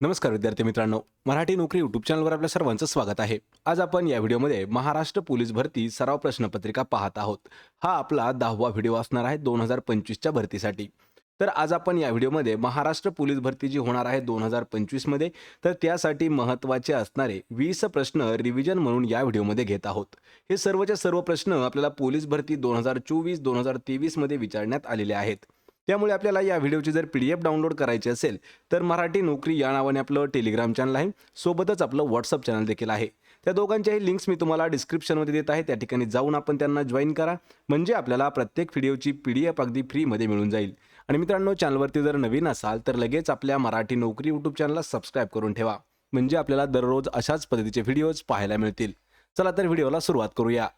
नमस्कार विद्यार्थी मित्रांनो मराठी नोकरी यूट्यूब चॅनलवर आपल्या सर्वांचं स्वागत आहे. आज आपण या व्हिडिओमध्ये महाराष्ट्र पोलीस भरती सराव प्रश्नपत्रिका पाहत आहोत. हा आपला दहावा व्हिडिओ असणार आहे दोन हजार पंचवीसच्या भरतीसाठी. तर आज आपण या व्हिडिओमध्ये महाराष्ट्र पोलीस भरती जी होणार आहे दोन हजार पंचवीसमध्ये तर त्यासाठी महत्त्वाचे असणारे वीस प्रश्न रिव्हिजन म्हणून या व्हिडिओमध्ये घेत आहोत. हे सर्वच्या सर्व प्रश्न आपल्याला पोलीस भरती दोन हजार चोवीस दोन हजार तेवीसमध्ये विचारण्यात आलेले आहेत. त्यामुळे आपल्याला या व्हिडिओची जर पी डी एफ डाउनलोड करायची असेल तर मराठी नोकरी या नावाने आपलं टेलिग्राम चॅनल आहे. सोबतच आपलं व्हॉट्सअप चॅनल देखील आहे. त्या दोघांच्याही लिंक्स मी तुम्हाला डिस्क्रिप्शनमध्ये देत आहे. त्या ठिकाणी जाऊन आपण त्यांना जॉईन करा. म्हणजे आपल्याला प्रत्येक व्हिडिओची पी डी एफ अगदी फ्रीमध्ये मिळून जाईल. आणि मित्रांनो चॅनलवरती जर नवीन असाल तर लगेच आपल्या मराठी नोकरी यूट्यूब चॅनलला सबस्क्राईब करून ठेवा. म्हणजे आपल्याला दररोज अशाच पद्धतीचे व्हिडिओज पाहायला मिळतील. चला तर व्हिडिओला सुरुवात करूया.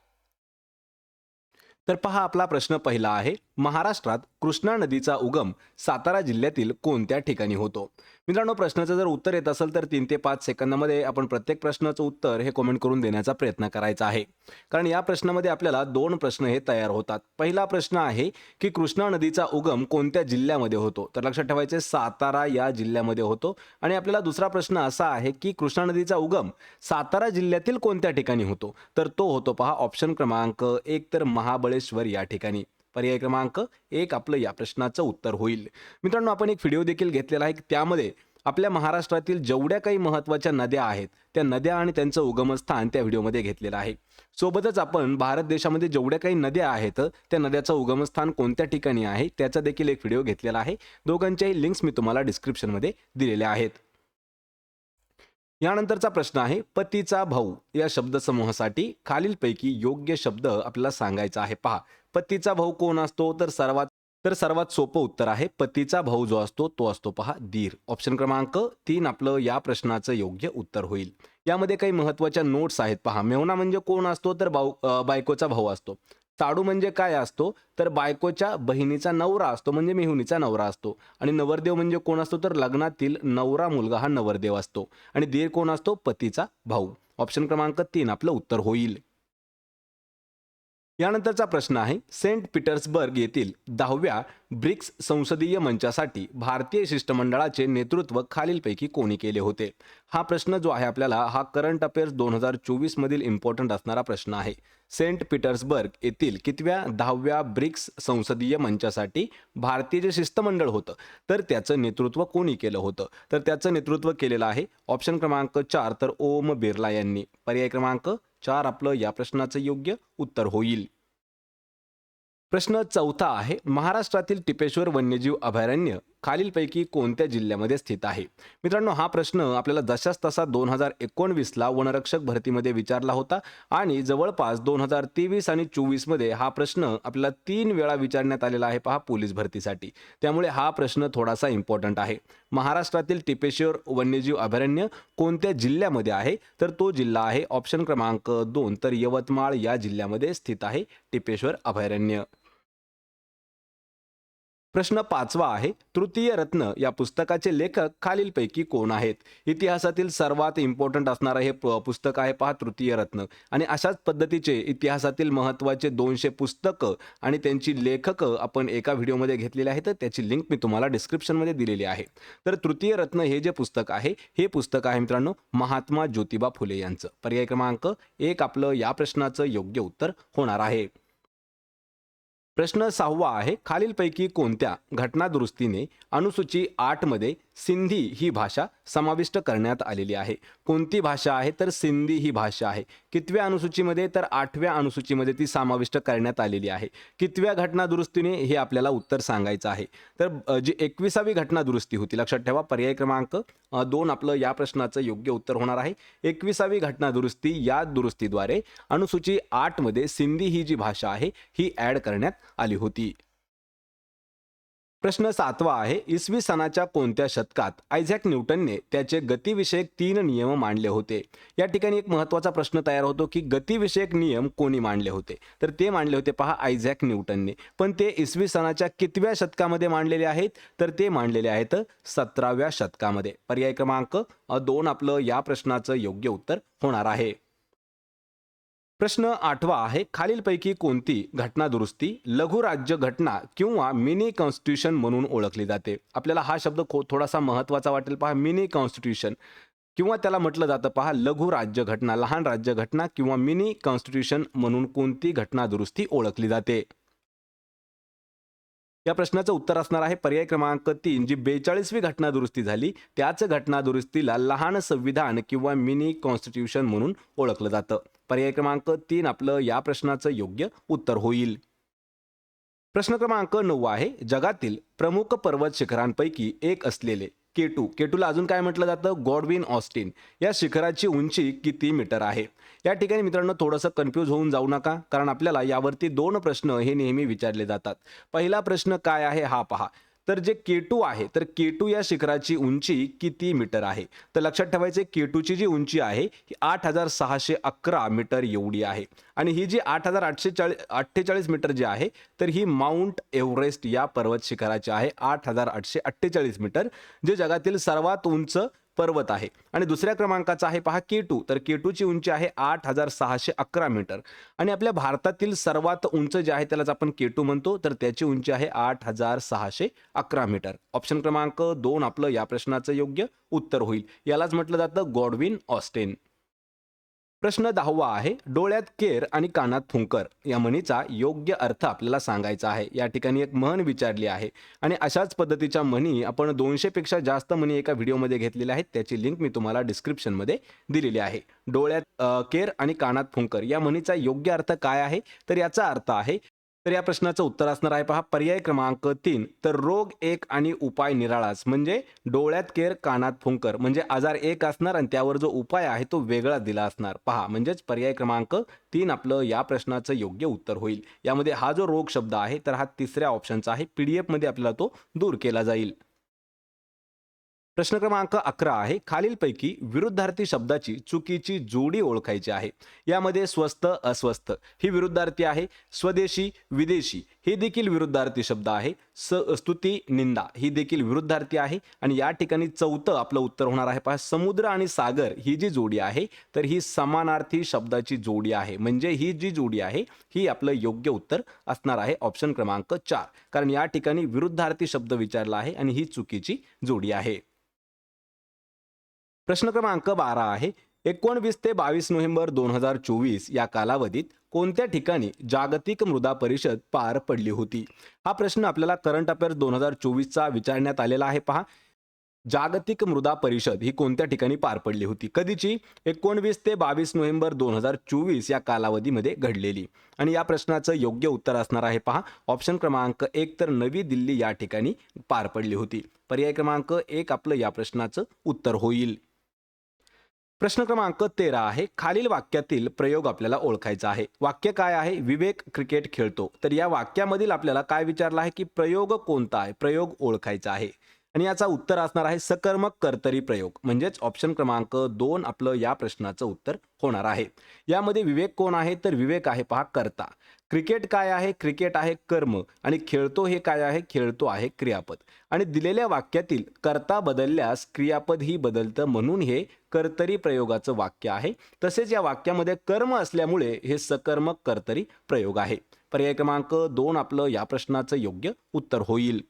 तर पहा आपला प्रश्न पहिला आहे महाराष्ट्रात कृष्णा नदीचा उगम सातारा जिल्ह्यातील कोणत्या ठिकाणी होतो? मित्रांनो प्रश्नाचं जर उत्तर येत असेल तर तीन ते पाच सेकंदामध्ये आपण प्रत्येक प्रश्नाचं उत्तर हे कमेंट करून देण्याचा प्रयत्न करायचा आहे. कारण या प्रश्नामध्ये आपल्याला दोन प्रश्न हे तयार होतात. पहिला प्रश्न आहे की कृष्णा नदीचा उगम कोणत्या जिल्ह्यामध्ये होतो? तर लक्षात ठेवायचे सातारा या जिल्ह्यामध्ये होतो. आणि आपल्याला दुसरा प्रश्न असा आहे की कृष्णा नदीचा उगम सातारा जिल्ह्यातील कोणत्या ठिकाणी होतो? तर तो होतो पहा ऑप्शन क्रमांक एक तर महाबळेश्वर या ठिकाणी. पर्याय क्रमांक एक आपलं या प्रश्नाचं उत्तर होईल. मित्रांनो आपण एक व्हिडिओ देखील घेतलेला आहे की त्यामध्ये आपल्या महाराष्ट्रातील जेवढ्या काही महत्त्वाच्या नद्या आहेत त्या नद्या आणि त्यांचं उगमस्थान त्या व्हिडिओमध्ये घेतलेलं आहे. सोबतच आपण भारत देशामध्ये जेवढ्या काही नद्या आहेत त्या नद्याचं उगमस्थान कोणत्या ठिकाणी आहे त्याचा देखील एक व्हिडिओ घेतलेला आहे. दोघांच्याही लिंक्स मी तुम्हाला डिस्क्रिप्शनमध्ये दिलेल्या आहेत. यानंतरचा प्रश्न आहे पतीचा भाऊ या शब्दसमूहासाठी खालीलपैकी योग्य शब्द आपल्याला सांगायचा आहे. पहा पतीचा भाऊ कोण असतो? तर सर्वात तर सर्वात सोपं उत्तर आहे पतीचा भाऊ जो असतो तो असतो पहा दीर ऑप्शन क्रमांक तीन आपलं या प्रश्नाचं योग्य उत्तर होईल. यामध्ये काही महत्त्वाच्या नोट्स आहेत पहा. मेवना म्हणजे कोण असतो? तर भाऊ बायकोचा भाऊ असतो. ताडू म्हणजे काय असतो? तर बायकोच्या बहिणीचा नवरा असतो म्हणजे मेहुणीचा नवरा असतो. आणि नवरदेव म्हणजे कोण असतो? तर लग्नातील नवरा मुलगा हा नवरदेव असतो. आणि दीर कोण असतो? पतीचा भाऊ. ऑप्शन क्रमांक तीन आपलं उत्तर होईल. यानंतरचा प्रश्न आहे सेंट पीटर्सबर्ग येथील दहाव्या ब्रिक्स संसदीय मंचासाठी भारतीय शिष्टमंडळाचे नेतृत्व खालीलपैकी कोणी केले होते? हा प्रश्न जो आहे आपल्याला हा करंट अफेअर्स दोन हजार चोवीसमधील इम्पॉर्टंट असणारा प्रश्न आहे. सेंट पीटर्सबर्ग येथील कितव्या दहाव्या ब्रिक्स संसदीय मंचासाठी भारतीय जे शिष्टमंडळ होतं तर त्याचं नेतृत्व कोणी केलं होतं? तर त्याचं नेतृत्व केलेलं आहे ऑप्शन क्रमांक चार तर ओम बिर्ला यांनी. पर्याय क्रमांक चार आपलं या प्रश्नाचं योग्य उत्तर होईल. प्रश्न चौथा आहे महाराष्ट्रातील टिपेश्वर वन्यजीव अभयारण्य. खालीलपैकी कोणत्या जिल्ह्यामध्ये स्थित आहे? मित्रांनो हा प्रश्न आपल्याला जशाच तसा दोन हजार एकोणवीसला वनरक्षक भरतीमध्ये विचारला होता आणि जवळपास दोन हजार तेवीस आणि चोवीसमध्ये हा प्रश्न आपल्याला तीन वेळा विचारण्यात आलेला आहे पहा पोलीस भरतीसाठी. त्यामुळे हा प्रश्न थोडासा इम्पॉर्टंट आहे. महाराष्ट्रातील टिपेश्वर वन्यजीव अभयारण्य कोणत्या जिल्ह्यामध्ये आहे? तर तो जिल्हा आहे ऑप्शन क्रमांक दोन तर यवतमाळ या जिल्ह्यामध्ये स्थित आहे टिपेश्वर अभयारण्य. प्रश्न पाचवा आहे तृतीय रत्न या पुस्तकाचे लेखक खालीलपैकी कोण आहेत? इतिहासातील सर्वात इम्पॉर्टंट असणारं हे पुस्तक आहे पहा तृतीय रत्न. आणि अशाच पद्धतीचे इतिहासातील महत्त्वाचे दोनशे पुस्तकं आणि त्यांची लेखकं आपण एका व्हिडिओमध्ये घेतलेले आहेत तर त्याची लिंक मी तुम्हाला डिस्क्रिप्शनमध्ये दिलेली आहे. तर तृतीय रत्न हे जे पुस्तक आहे हे पुस्तक आहे मित्रांनो महात्मा ज्योतिबा फुले यांचं. पर्याय क्रमांक एक आपलं या प्रश्नाचं योग्य उत्तर होणार आहे. प्रश्न सहावा आहे खालीलपैकी कोणत्या घटनादुरुस्तीने अनुसूची आठमध्ये सिंधी ही भाषा समाविष्ट करण्यात आलेली आहे. कोणती भाषा आहे? तर सिंधी ही भाषा आहे. कितव्या अनुसूचीमध्ये? तर आठव्या अनुसूचीमध्ये ती समाविष्ट करण्यात आलेली आहे. कितव्या घटनादुरुस्तीने? हे आपल्याला उत्तर सांगायचं आहे. तर जी एकविसावी घटनादुरुस्ती होती लक्षात ठेवा पर्याय क्रमांक दोन आपलं या प्रश्नाचं योग्य उत्तर होणार आहे. एकविसावी घटनादुरुस्ती या दुरुस्तीद्वारे अनुसूची आठमध्ये सिंधी ही जी भाषा आहे ही ॲड करण्यात आली होती. प्रश्न सातवा आहे इसवी सनाच्या कोणत्या शतकात आयझॅक न्यूटनने त्याचे गतिविषयक तीन नियम मांडले होते? या ठिकाणी एक महत्त्वाचा प्रश्न तयार होतो की गतिविषयक नियम कोणी मांडले होते? तर ते मांडले होते पहा आयझॅक न्यूटनने. पण ते इसवी सनाच्या कितव्या शतकामध्ये मांडलेले आहेत? तर ते मांडलेले आहेत सतराव्या शतकामध्ये. पर्याय क्रमांक दोन आपलं या प्रश्नाचं योग्य उत्तर होणार आहे. प्रश्न आठवा आहे खालीलपैकी कोणती घटना दुरुस्ती लघु राज्य घटना किंवा मिनी कॉन्स्टिट्यूशन म्हणून ओळखली जाते? आपल्याला हा शब्द खो थोडासा महत्त्वाचा वाटेल पहा. मिनी कॉन्स्टिट्यूशन किंवा त्याला म्हटलं जातं पहा लघु राज्य घटना लहान राज्य घटना किंवा मिनी कॉन्स्टिट्यूशन म्हणून कोणती घटना दुरुस्ती ओळखली जाते? या प्रश्नाचं उत्तर असणार आहे. पर्याय क्रमांक तीन जी बेचाळीसवी घटना दुरुस्ती झाली त्याच घटना दुरुस्तीला लहान संविधान किंवा मिनी कॉन्स्टिट्यूशन म्हणून ओळखलं जातं. पर्याय क्रमांक तीन आपलं या प्रश्नाचं योग्य उत्तर होईल. प्रश्न क्रमांक नऊ आहे जगातील प्रमुख पर्वत शिखरांपैकी एक असलेले केटू. केटूला अजून काय म्हटलं जातं? Godwin Austen. या शिखराची उंची किती मीटर आहे? या ठिकाणी मित्रांनो थोडंसं कन्फ्यूज होऊन जाऊ नका कारण आपल्याला यावरती दोन प्रश्न हे नेहमी विचारले जातात. पहिला प्रश्न काय आहे? हा पहा. तर जे केटू आहे तर केटू या शिखराची उंची किती मीटर आहे? तर लक्षात ठेवायचे केटूची जी उंची आहे ही आठ हजार सहाशे अकरा मीटर एवढी आहे. आणि ही जी आठ हजार आठशे चाळीस अठ्ठेचाळीस मीटर जी आहे तर ही माउंट एव्हरेस्ट या पर्वत शिखराची आहे आठ हजार आठशे अठ्ठेचाळीस मीटर जे जगातील सर्वात उंच पर्वत आहे. आणि दुसऱ्या क्रमांकाचा आहे पहा केटू तर केटूची उंची आहे आठ हजार सहाशे अकरा मीटर. आणि आपल्या भारतातील सर्वात उंच जे आहे त्यालाच आपण केटू म्हणतो. तर त्याची उंची आहे आठ हजार सहाशे अकरा मीटर. ऑप्शन क्रमांक दोन आपलं या प्रश्नाचं योग्य उत्तर होईल. यालाच म्हटलं जातं गॉडविन ऑस्टेन. प्रश्न दहावा आहे डोळ्यात केर आणि कानात फुंकर या म्हणीचा योग्य अर्थ आपल्याला सांगायचा आहे. या ठिकाणी एक म्हण विचारली आहे आणि अशाच पद्धतीच्या म्हणी आपण दोनशेपेक्षा जास्त म्हणी एका व्हिडिओमध्ये घेतलेल्या आहेत. त्याची लिंक मी तुम्हाला डिस्क्रिप्शनमध्ये दिलेली आहे. डोळ्यात केर आणि कानात फुंकर या म्हणीचा योग्य अर्थ काय आहे? तर याचा अर्थ आहे तर या प्रश्नाचं उत्तर असणार आहे पहा. पर्याय क्रमांक तीन. तर रोग एक आणि उपाय निराळाच. म्हणजे डोळ्यात केर कानात फुंकर. म्हणजे आजार एक असणार आणि त्यावर जो उपाय आहे तो वेगळा दिला असणार. पहा. म्हणजेच पर्याय क्रमांक तीन आपलं या प्रश्नाचं योग्य उत्तर होईल. यामध्ये हा जो रोग शब्द आहे तर हा तिसऱ्या ऑप्शनचा आहे. पीडीएफमध्ये आपल्याला तो दूर केला जाईल. प्रश्न क्रमांक अकरा आहे खालीलपैकी विरुद्धार्थी शब्दाची चुकीची जोडी ओळखायची आहे. यामध्ये स्वस्त अस्वस्थ ही विरुद्धार्थी आहे स्वदेशी विदेशी हे देखील विरुद्धार्थी शब्द आहे स स्तुती निंदा ही देखील विरुद्धार्थी आहे आणि या ठिकाणी चौथं आपलं उत्तर होणार आहे. पहा समुद्र आणि सागर ही जी जोडी आहे तर ही समानार्थी शब्दाची जोडी आहे. म्हणजे ही जी जोडी आहे ही आपलं योग्य उत्तर असणार आहे ऑप्शन क्रमांक चार. कारण या ठिकाणी विरुद्धार्थी शब्द विचारला आहे आणि ही चुकीची जोडी आहे. प्रश्न क्रमांक बारा आहे. एकोणवीस ते बावीस नोव्हेंबर दोन हजार चोवीस या कालावधीत कोणत्या ठिकाणी जागतिक मृदा परिषद पार पडली होती? हा प्रश्न आपल्याला करंट अफेअर्स दोन हजार चोवीसचा विचारण्यात आलेला आहे. पहा. जागतिक मृदा परिषद ही कोणत्या ठिकाणी पार पडली होती? कधीची? एकोणवीस ते बावीस नोव्हेंबर दोन हजार चोवीस या कालावधीमध्ये घडलेली. आणि या प्रश्नाचं योग्य उत्तर असणार आहे. पहा. ऑप्शन क्रमांक एक तर नवी दिल्ली या ठिकाणी पार पडली होती. पर्याय क्रमांक एक आपलं या प्रश्नाचं उत्तर होईल. प्रश्न क्रमांक तेरा आहे खालील वाक्यातील प्रयोग आपल्याला ओळखायचा आहे. वाक्य काय आहे? विवेक क्रिकेट खेळतो. तर या वाक्यामधील आपल्याला काय विचारलं आहे की प्रयोग कोणता आहे? प्रयोग ओळखायचा आहे. आणि याचा उत्तर असणार आहे सकर्मक कर्तरी प्रयोग. म्हणजेच ऑप्शन क्रमांक दोन आपलं या प्रश्नाचं उत्तर होणार आहे. यामध्ये विवेक कोण आहे? तर विवेक आहे पहा कर्ता. क्रिकेट काय आहे? क्रिकेट आहे कर्म. आणि खेळतो हे काय आहे? खेळतो आहे क्रियापद. आणि दिलेल्या वाक्यातील कर्ता बदलल्यास क्रियापद ही बदलतं म्हणून हे कर्तरी प्रयोगाचं वाक्य आहे. तसेच या वाक्यामध्ये कर्म असल्यामुळे हे सकर्मक कर्तरी प्रयोग आहे. पर्याय क्रमांक दोन आपलं या प्रश्नाचं योग्य उत्तर होईल.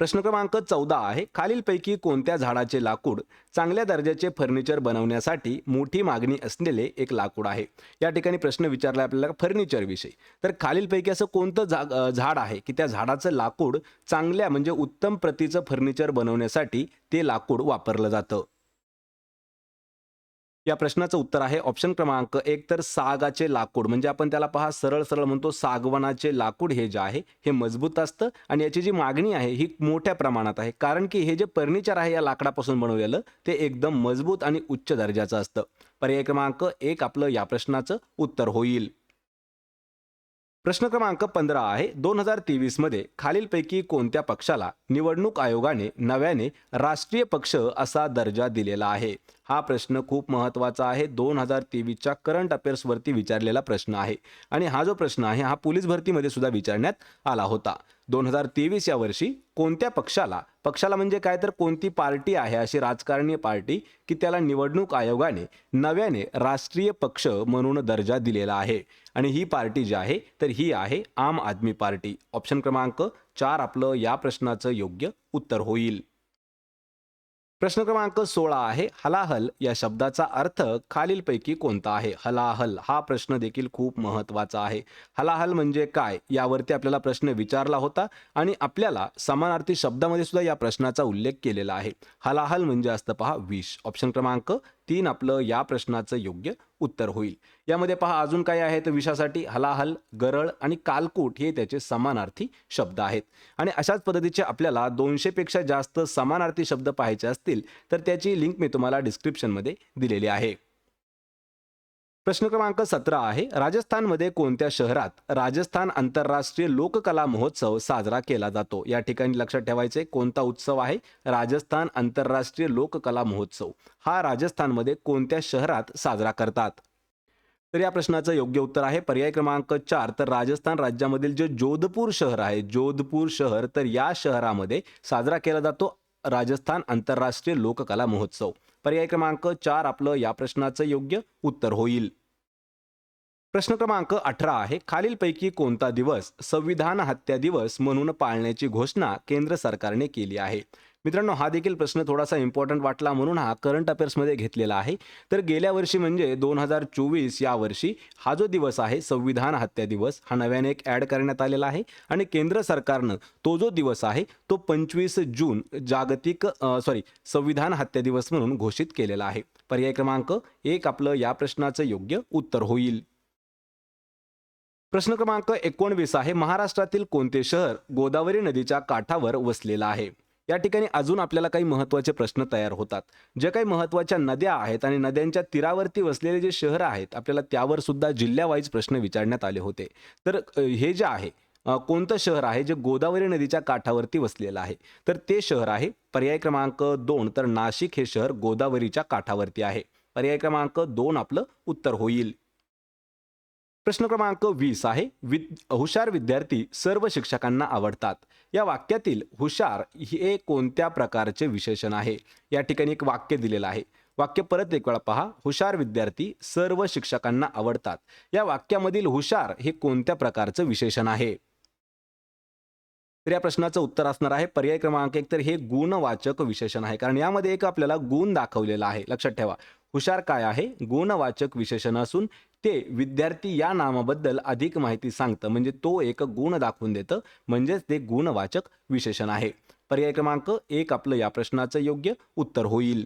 प्रश्न क्रमांक चौदा आहे. खालीलपैकी कोणत्या झाडाचे लाकूड चांगल्या दर्जाचे फर्निचर बनवण्यासाठी मोठी मागणी असलेले एक लाकूड आहे? या ठिकाणी प्रश्न विचारला आपल्याला फर्निचरविषयी तर खालीलपैकी असं कोणतं झा झाड आहे की त्या झाडाचं लाकूड चांगल्या म्हणजे उत्तम प्रतीचं फर्निचर बनवण्यासाठी ते लाकूड वापरलं जातं? या प्रश्नाचं उत्तर आहे. ऑप्शन क्रमांक एक तर सागाचे लाकूड. म्हणजे आपण त्याला पहा सरळ सरळ म्हणतो सागवनाचे लाकूड हे जे आहे हे मजबूत असतं आणि याची जी मागणी आहे ही मोठ्या प्रमाणात आहे. कारण की हे जे फर्निचर आहे या लाकडापासून बनवलेलं ते एकदम मजबूत आणि उच्च दर्जाचं असतं. पर्याय क्रमांक एक आपलं या प्रश्नाचं उत्तर होईल. प्रश्न क्रमांक पंधरा आहे. दोन हजार तेवीसमध्ये खालीलपैकी कोणत्या पक्षाला निवडणूक आयोगाने नव्याने राष्ट्रीय पक्ष असा दर्जा दिलेला आहे? हा प्रश्न खूप महत्त्वाचा आहे. दोन हजार तेवीसच्या करंट अफेअर्सवरती विचारलेला प्रश्न आहे. आणि हा जो प्रश्न आहे हा पोलीस भरतीमध्ये सुद्धा विचारण्यात आला होता. दोन हजार तेवीस या वर्षी कोणत्या पक्षाला पक्षाला म्हणजे काय तर कोणती पार्टी आहे अशी राजकारणीय पार्टी की त्याला निवडणूक आयोगाने नव्याने राष्ट्रीय पक्ष म्हणून दर्जा दिलेला आहे. आणि ही पार्टी जी आहे तर ही आहे आम आदमी पार्टी. ऑप्शन क्रमांक चार आपलं या प्रश्नाचं योग्य उत्तर होईल. प्रश्न क्रमांक सोळा आहे हलाहल या शब्दाचा अर्थ खालीलपैकी कोणता आहे? हलाहल हा प्रश्न देखील खूप महत्त्वाचा आहे. हलाहल म्हणजे काय? यावरती आपल्याला प्रश्न विचारला होता आणि आपल्याला समानार्थी शब्दामध्ये सुद्धा या प्रश्नाचा उल्लेख केलेला आहे. हलाहल म्हणजे असतं पहा विष. ऑप्शन क्रमांक तीन आपलं या प्रश्नाचं योग्य उत्तर होईल. यामध्ये पहा अजून काय आहे तर विषासाठी हलाहल गरळ आणि कालकूट हे त्याचे समानार्थी शब्द आहेत. आणि अशाच पद्धतीचे आपल्याला दोनशेपेक्षा जास्त समानार्थी शब्द पाहायचे असतील तर त्याची लिंक मी तुम्हाला डिस्क्रिप्शनमध्ये दिलेली आहे. प्रश्न क्रमांक सतरा आहे राजस्थानमध्ये कोणत्या शहरात राजस्थान आंतरराष्ट्रीय लोककला महोत्सव साजरा केला जातो? या ठिकाणी लक्षात ठेवायचे कोणता उत्सव आहे? राजस्थान आंतरराष्ट्रीय लोककला महोत्सव. हा राजस्थानमध्ये कोणत्या शहरात साजरा करतात? तर या प्रश्नाचं योग्य उत्तर आहे पर्याय क्रमांक चार. तर राजस्थान राज्यामधील जे जोधपूर शहर आहे जोधपूर शहर तर या शहरामध्ये साजरा केला जातो राजस्थान आंतरराष्ट्रीय लोककला महोत्सव. पर्याय क्रमांक चार आपलं या प्रश्नाचं योग्य उत्तर होईल. प्रश्न क्रमांक अठरा आहे खालीलपैकी कोणता दिवस संविधान हत्या दिवस म्हणून पाळण्याची घोषणा केंद्र सरकारने केली आहे? मित्रांनो हा देखील प्रश्न थोडासा इम्पॉर्टंट वाटला म्हणून हा करंट अफेअर्समध्ये घेतलेला आहे. तर गेल्या वर्षी म्हणजे दोन हजार चोवीस या वर्षी हा जो दिवस आहे संविधान हत्या दिवस हा नव्याने एक ॲड करण्यात आलेला आहे. आणि केंद्र सरकारनं तो जो दिवस आहे तो पंचवीस जून जागतिक सॉरी संविधान हत्या दिवस म्हणून घोषित केलेला आहे. पर्याय क्रमांक एक आपलं या प्रश्नाचं योग्य उत्तर होईल. प्रश्न क्रमांक एकोणवीस आहे महाराष्ट्रातील कोणते शहर गोदावरी नदीच्या काठावर वसलेलं आहे? या ठिकाणी अजून आपल्याला काही महत्त्वाचे प्रश्न तयार होतात. जे काही महत्त्वाच्या नद्या आहेत आणि नद्यांच्या तीरावरती वसलेले जे शहरं आहेत आपल्याला त्यावर सुद्धा जिल्ह्यावाईज प्रश्न विचारण्यात आले होते. तर हे जे आहे कोणतं शहर आहे जे गोदावरी नदीच्या काठावरती वसलेलं आहे? तर ते शहर आहे पर्याय क्रमांक दोन. तर नाशिक हे शहर गोदावरीच्या काठावरती आहे. पर्याय क्रमांक दोन आपलं उत्तर होईल. प्रश्न क्रमांक वीस आहे. वि हुशार विद्यार्थी सर्व शिक्षकांना आवडतात. या वाक्यातील हुशार हे कोणत्या प्रकारचे विशेषण आहे? या ठिकाणी एक वाक्य दिलेलं आहे. वाक्य परत एक वेळा पहा. हुशार विद्यार्थी सर्व शिक्षकांना आवडतात. या वाक्यामधील हुशार हे कोणत्या प्रकारचं विशेषण आहे? तर या प्रश्नाचं उत्तर असणार आहे. पर्याय क्रमांक एक तर हे गुणवाचक विशेषण आहे. कारण यामध्ये एक आपल्याला गुण दाखवलेला आहे. लक्षात ठेवा. हुशार काय आहे? गुणवाचक विशेषण असून ते विद्यार्थी या नामाबद्दल अधिक माहिती सांगतं. म्हणजे तो एक गुण दाखवून देतं. म्हणजेच ते गुणवाचक विशेषण आहे. पर्याय क्रमांक एक आपलं या प्रश्नाचं योग्य उत्तर होईल.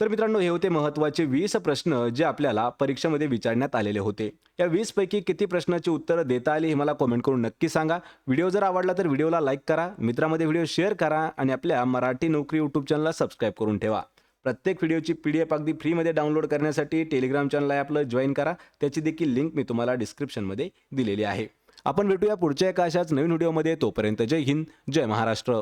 तर मित्रांनो हे होते महत्त्वाचे वीस प्रश्न जे आपल्याला परीक्षेमध्ये विचारण्यात आलेले होते. या वीस पैकी किती प्रश्नाची उत्तरं देता आली हे मला कमेंट करून नक्की सांगा. व्हिडिओ जर आवडला तर व्हिडिओला लाईक करा. मित्रामध्ये व्हिडिओ शेअर करा आणि आपल्या मराठी नोकरी यूट्यूब चॅनलला सबस्क्राईब करून ठेवा. प्रत्येक व्हिडिओची पी डी एफ अगदी फ्रीमध्ये डाउनलोड करण्यासाठी टेलिग्राम चॅनल आहे आपलं जॉईन करा. त्याची देखील लिंक मी तुम्हाला डिस्क्रिप्शनमध्ये दिलेली आहे. आपण भेटूया पुढच्या एका अशाच नवीन व्हिडिओमध्ये. तोपर्यंत जय हिंद जय महाराष्ट्र.